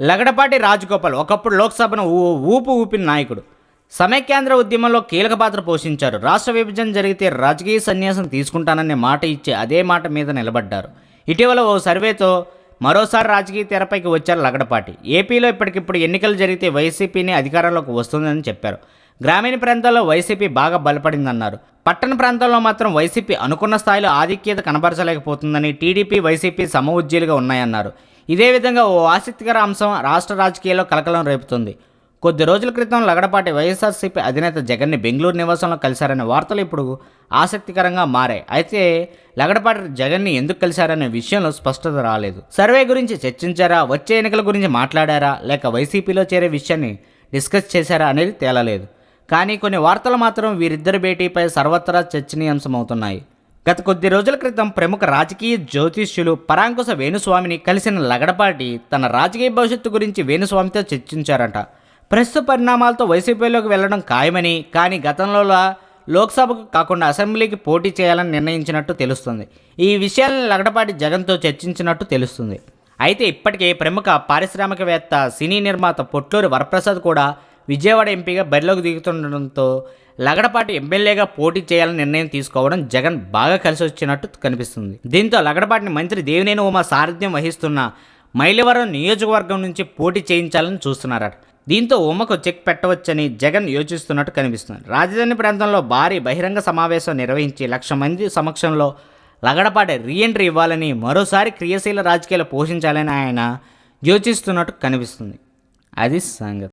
లగడపాటి రాజగోపాల్ ఒకప్పుడు లోక్సభను ఊపు ఊపిన నాయకుడు. సమైక్యాంధ్ర ఉద్యమంలో కీలక పాత్ర పోషించారు. రాష్ట్ర విభజన జరిగితే రాజకీయ సన్యాసం తీసుకుంటాననే మాట ఇచ్చి అదే మాట మీద నిలబడ్డారు. ఇటీవల ఓ సర్వేతో మరోసారి రాజకీయ తెరపైకి వచ్చారు లగడపాటి. ఏపీలో ఇప్పటికిప్పుడు ఎన్నికలు జరిగితే వైసీపీని అధికారంలోకి వస్తుందని చెప్పారు. గ్రామీణ ప్రాంతాల్లో వైసీపీ బాగా బలపడిందన్నారు. పట్టణ ప్రాంతాల్లో మాత్రం వైసీపీ అనుకున్న స్థాయిలో ఆధిక్యత కనబరచలేకపోతుందని టీడీపీ వైసీపీ సమఉజ్జీలుగా ఉన్నాయన్నారు. ఇదే విధంగా ఓ ఆసక్తికర అంశం రాష్ట్ర రాజకీయాల్లో కలకలం రేపుతుంది. కొద్ది రోజుల క్రితం లగడపాటి వైఎస్ఆర్సీపీ అధినేత జగన్ని బెంగళూరు నివాసంలో కలిశారనే వార్తలు ఇప్పుడు ఆసక్తికరంగా మారాయి. అయితే లగడపాటి జగన్ని ఎందుకు కలిశారనే విషయంలో స్పష్టత రాలేదు. సర్వే గురించి చర్చించారా? వచ్చే ఎన్నికల గురించి మాట్లాడారా? లేక వైసీపీలో చేరే విషయాన్ని డిస్కస్ చేశారా అనేది తేలలేదు. కానీ కొన్ని వార్తలు మాత్రం వీరిద్దరి భేటీపై సర్వత్రా చర్చనీయాంశమవుతున్నాయి. గత కొద్ది రోజుల క్రితం ప్రముఖ రాజకీయ జ్యోతిష్యులు పరాంకుశ వేణుస్వామిని కలిసిన లగడపాటి తన రాజకీయ భవిష్యత్తు గురించి వేణుస్వామితో చర్చించారట. ప్రస్తుత పరిణామాలతో వైసీపీలోకి వెళ్ళడం ఖాయమని కానీ గతంలోలా లోక్సభకు కాకుండా అసెంబ్లీకి పోటీ చేయాలని నిర్ణయించినట్టు తెలుస్తుంది. ఈ విషయాలను లగడపాటి జగన్తో చర్చించినట్టు తెలుస్తుంది. అయితే ఇప్పటికే ప్రముఖ పారిశ్రామికవేత్త సినీ నిర్మాత పొట్లూరి వరప్రసాద్ కూడా విజయవాడ ఎంపీగా బరిలోకి దిగుతుండడంతో లగడపాటి ఎమ్మెల్యేగా పోటీ చేయాలని నిర్ణయం తీసుకోవడం జగన్ బాగా కలిసి వచ్చినట్టు కనిపిస్తుంది. దీంతో లగడపాటిని మంత్రి దేవినేని ఉమా సారథ్యం వహిస్తున్న మైలవరం నియోజకవర్గం నుంచి పోటీ చేయించాలని చూస్తున్నారట. దీంతో ఉమకు చెక్ పెట్టవచ్చని జగన్ యోచిస్తున్నట్టు కనిపిస్తుంది. రాజధాని ప్రాంతంలో భారీ బహిరంగ సమావేశం నిర్వహించి లక్ష మంది సమక్షంలో లగడపాటి రీఎంట్రీ ఇవ్వాలని మరోసారి క్రియాశీల రాజకీయాలు పోషించాలని ఆయన యోచిస్తున్నట్టు కనిపిస్తుంది. అది సంగతి.